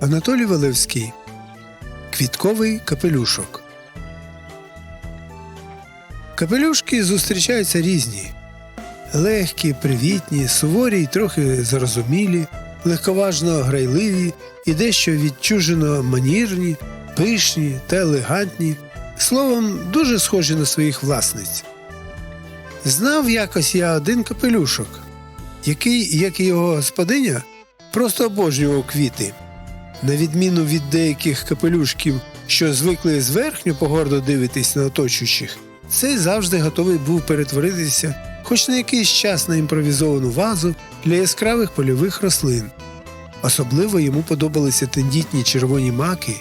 Анатолій Валевський Квітковий капелюшок. Капелюшки зустрічаються різні. Легкі, привітні, суворі й трохи зарозумілі, легковажно грайливі і дещо відчужено манірні, пишні та елегантні, словом, дуже схожі на своїх власниць. Знав якось я один капелюшок, який, як і його господиня, просто обожнював квіти. На відміну від деяких капелюшків, що звикли зверхньо погордо дивитись на оточуючих, цей завжди готовий був перетворитися хоч на якийсь час на імпровізовану вазу для яскравих польових рослин. Особливо йому подобалися тендітні червоні маки,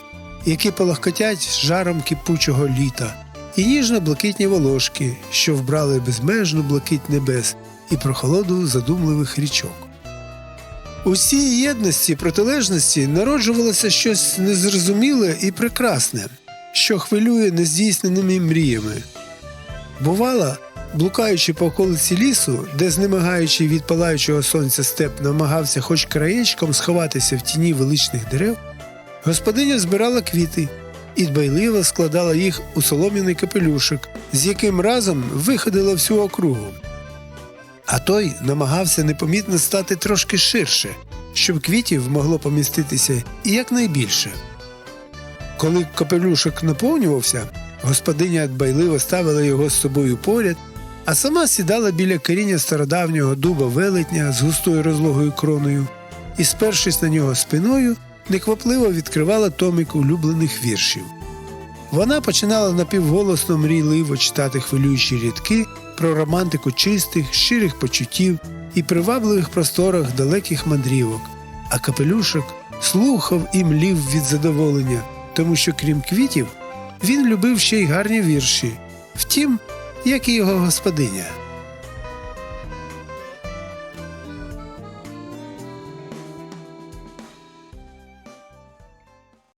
які полахкотять жаром кипучого літа, і ніжно-блакитні волошки, що вбрали безмежну блакить небес і прохолоду задумливих річок. У цій єдності протилежності народжувалося щось незрозуміле і прекрасне, що хвилює нездійсненими мріями. Бувало, блукаючи по околиці лісу, де, знемагаючи від палаючого сонця степ, намагався хоч краєчком сховатися в тіні величних дерев, господиня збирала квіти і дбайливо складала їх у солом'яний капелюшок, з яким разом виходила всю округу. А той намагався непомітно стати трошки ширше, щоб квітів могло поміститися якнайбільше. Коли капелюшок наповнювався, господиня дбайливо ставила його з собою поряд, а сама сідала біля коріння стародавнього дуба велетня з густою розлогою кроною і, спершись на нього спиною, неквапливо відкривала томик улюблених віршів. Вона починала напівголосно мрійливо читати хвилюючі рядки про романтику чистих, щирих почуттів і привабливих просторах далеких мандрівок, а капелюшок слухав і млів від задоволення, тому що, крім квітів, він любив ще й гарні вірші, втім, як і його господиня.